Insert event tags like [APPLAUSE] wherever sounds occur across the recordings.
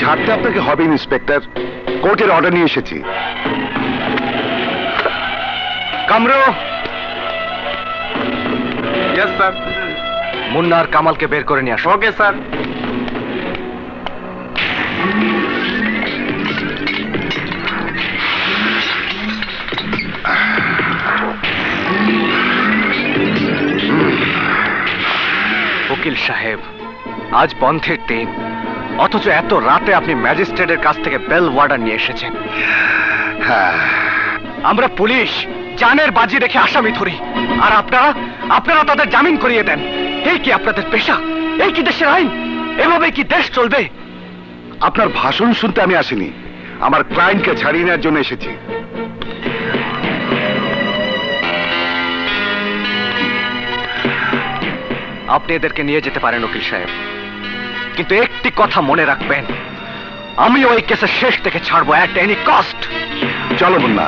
ছাড়তে আপনাকে হবে ইন্সপেক্টর। কোর্টের অর্ডার নিয়ে এসেছি। কামরো ইয়েস স্যার মুন্না আর কামালকে বের করে নিয়ে আসো ওকে স্যার উকিল সাহেব আজ বন্ধের দিন। অথচ এত রাতে আপনি ম্যাজিস্ট্রেটের কাছ থেকে বেল ওয়ার্ডার নিয়ে এসেছেন। হ্যাঁ আমরা পুলিশ জানের বাজি রেখে আসামি ধরি। আর আপনারা আপনারা তাদের জামিন করিয়ে দেন। এই কি আপনাদের পেশা? এই কি দেশের আইন? এভাবে কি দেশ চলবে? আপনার ভাষণ শুনতে আমি আসিনি। আমার ক্লায়েন্টকে ছাড়িয়ে নেওয়ার জন্য এসেছি। আপনি এদেরকে নিয়ে যেতে পারেন উকিল সাহেব। কিন্তু একটি কথা মনে রাখবেন। আমি ওই কেসের শেষ থেকে ছাড়বো অ্যাট এনি কস্ট চলো, মুন্না।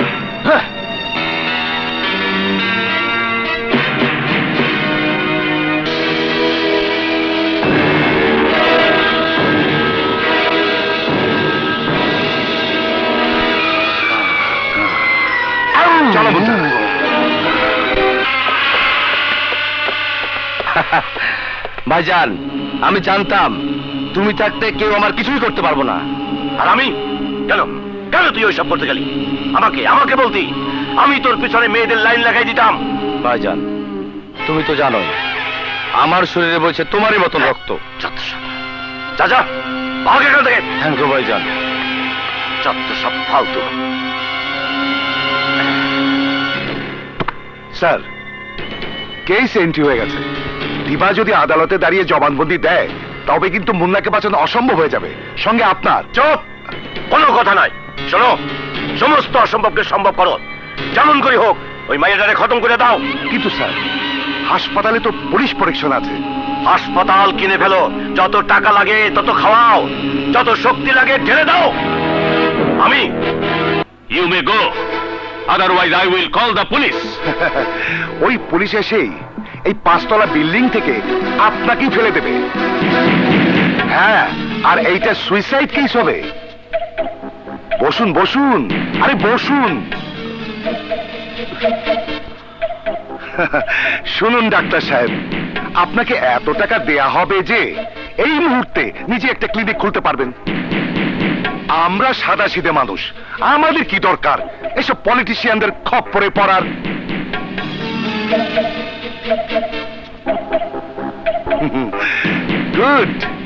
[LAUGHS] ভাইজান, আমি জানতাম তুমি থাকতে কেউ আমার কিছুই করতে পারব না। আর আমি? কেন? কেন তুই ওইসব করতে গেলি? আমাকে আমাকে বলতি। আমি তোর পিছনে মেয়েদের লাইন লাগাই দিতাম। ভাইজান, তুমি তো জানোই, আমার শরীরে বলছে তোমারই মতন রক্ত। যা আমাকে এখান থেকে। থ্যাংক ইউ ভাইজান। সব ফালতু। স্যার কেস এন্ট্রি হয়ে গেছে। দিবা যদি আদালতে দাঁড়িয়ে জবানবন্দি দেয় তবে কিন্তু মুন্নাকে বাঁচানো অসম্ভব হয়ে যাবে। সঙ্গে আপনার। চুপ! কোনো কথা নাই। শোনো সমস্ত অসম্ভবকে সম্ভব করো। যেমন করে হোক ওই মাইয়াটারে খতম করে দাও। কিন্তু স্যার হাসপাতালে তো পুলিশ প্রোটেকশন আছে। হাসপাতাল কিনে ফেলো। যত টাকা লাগে তত খাওয়াও। যত শক্তি লাগে ঢেলে দাও। আমি you may go otherwise I will call the police ওই পুলিশ এসেই এই পাঁচতলা বিল্ডিং থেকে আপনাকেই ফেলে দেবে। হ্যাঁ আর এইটা সুইসাইড কেস হবে। বসুন বসুন, আরে বসুন। [LAUGHS] শুনুন, ডাক্তার সাহেব, আপনাকে এত টাকা দেয়া হবে যে এই মুহূর্তে নিজে একটা ক্লিনিক খুলতে পারবেন। আমরা সাদা সিধে মানুষ, আমাদের কি দরকার? এসব পলিটিশিয়ানদের খপ্পরে পড়ার। [LAUGHS] গুড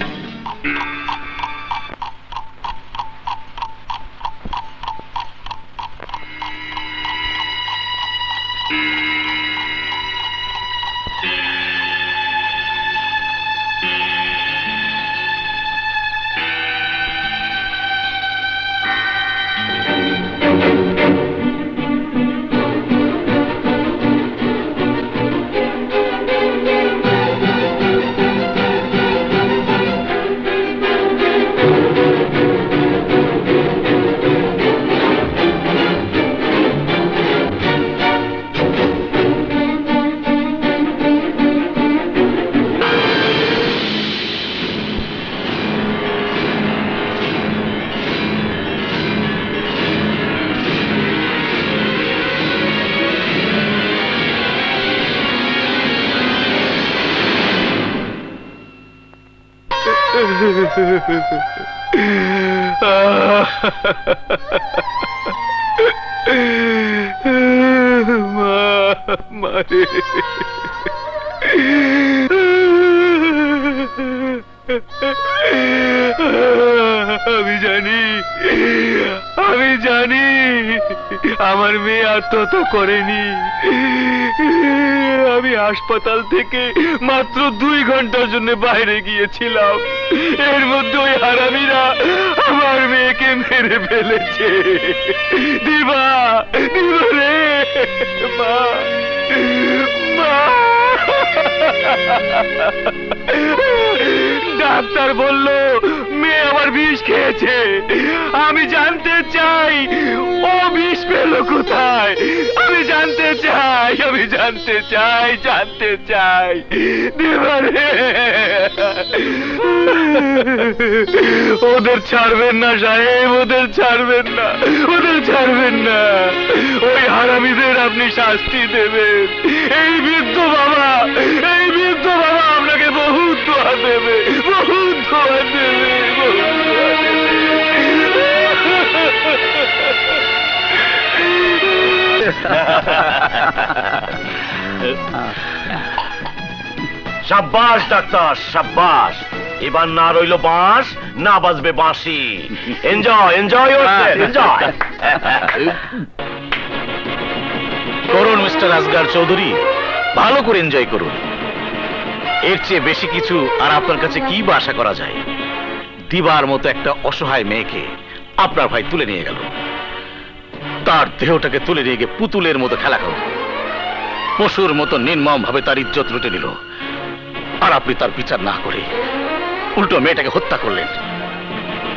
আমি জানি আমি জানি আমার মেয়ে আত্মহত্যা করেনি। আমি হাসপাতাল থেকে মাত্র দুই ঘণ্টার জন্য বাইরে গিয়েছিলাম। এর মধ্যে ওই হারামিরা আমার মেয়েকে মেরে ফেলেছে। দিবা দিবা রে, মা মা। ডাক্তার বলল খেয়েছে। আমি জানতে চাই, ও বিষ পেল কোথায়? আমি জানতে চাই, আমি জানতে চাই জানতে চাই। ওদের ছাড়বেন না সাহেব, ওদের ছাড়বেন না, ওদের ছাড়বেন না। ওই হারামিদের আপনি শাস্তি দেবেন। এই বৃদ্ধ বাবা, এই বৃদ্ধ বাবা আপনাকে বহুত দোয়া দেবে, বহুত দোয়া দেবে। [LAUGHS] সাব্বাস, ডাক্তার, সাব্বাস। এবার না রইল বাঁশ, না বাজবে বাঁশি। এনজয় এনজয় এনজয় করুন, মিস্টার আসগার চৌধুরী। ভালো করে এনজয় করুন। এর চেয়ে বেশি কিছু আর আপনার কাছে কি বা আশা করা যায়? দিবার মতো একটা অসহায় মেয়েকে আপনার ভাই তুলে নিয়ে গেল। তার দেহটাকে তুলে নিয়ে গিয়ে পুতুলের মতো খেলা করল। পশুর মতো নির্মম ভাবে তার ইজ্জত লুটে নিল। আর আপনি তার বিচার না করে উল্টো মেয়েটাকে হত্যা করলেন।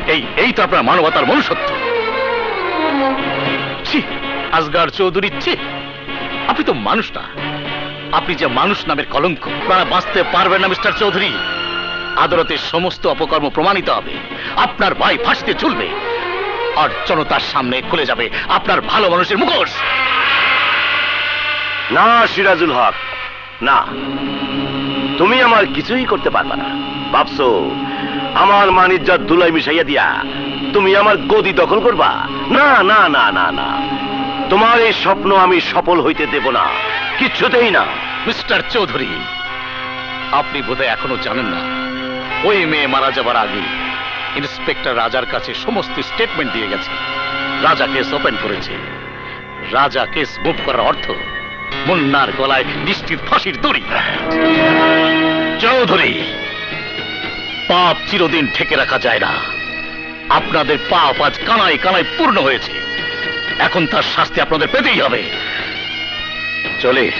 এই এই তো আপনার মানবতার মনুষ্যত্ব। ছি আসগার চৌধুরী, ছি। আপনি তো মানুষ না। আপনি যে মানুষ নামের কলঙ্ক আপনারা বাঁচতে পারবেন না, মিস্টার চৌধুরী। আদালতের সমস্ত অপকর্ম প্রমাণিত হবে। আপনার ভাই ফাঁসিতে ঝুলবে। আর জনতার সামনে খুলে যাবে আপনার ভালো মানুষের মুখোশ। না সিরাজুল হক না। তুমি আমার কিছুই করতে পারবে না। ভাবছ আমার মানিজ্জাত দুলাই মিশাইয়া দিয়া তুমি আমার গদি দখল করবা? না না না না না। তোমার এই স্বপ্ন আমি সফল হইতে দেব না। কিচ্ছুতেই না। মিস্টার চৌধুরী আপনি বোধহয় এখনও জানেন না ওই মেয়ে মারা যাবার আগে ইন্সপেক্টর রাজার কাছে সমস্ত স্টেটমেন্ট দিয়ে গেছে। রাজা কেস ওপেন করেছে। রাজা কেস মুভ করার অর্থ, মুন্নার গলায় নিশ্চিত ফাঁসির দড়ি। চৌধুরী, পাপ চিরদিন ঠেকে রাখা যায় না। আপনাদের পাপ আজ কানায় কানায় পূর্ণ হয়েছে। এখন তার শাস্তি আপনাদের পেতেই হবে। চলে